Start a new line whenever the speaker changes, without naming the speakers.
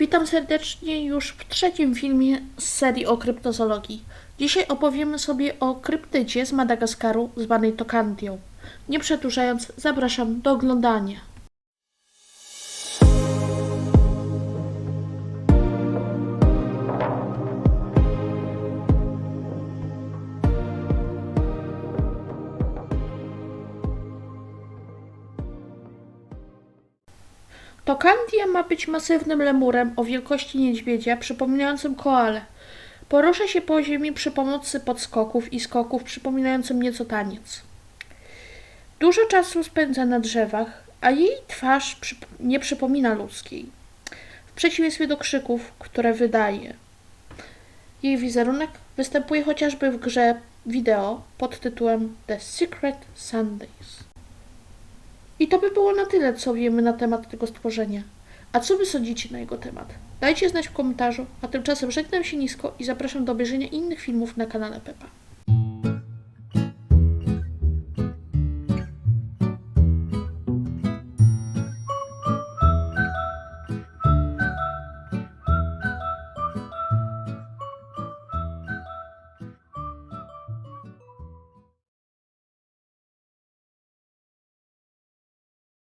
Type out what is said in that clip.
Witam serdecznie już w trzecim filmie z serii o kryptozoologii. Dzisiaj opowiemy sobie o kryptydzie z Madagaskaru zwanej Tokandią. Nie przedłużając, zapraszam do oglądania. Tokandia ma być masywnym lemurem o wielkości niedźwiedzia, przypominającym koalę. Porusza się po ziemi przy pomocy podskoków i skoków przypominającym nieco taniec. Dużo czasu spędza na drzewach, a jej twarz nie przypomina ludzkiej. W przeciwieństwie do krzyków, które wydaje. Jej wizerunek występuje chociażby w grze wideo pod tytułem The Secret Sundays. I to by było na tyle, co wiemy na temat tego stworzenia. A co wy sądzicie na jego temat? Dajcie znać w komentarzu, a tymczasem żegnam się nisko i zapraszam do obejrzenia innych filmów na kanale Pepa.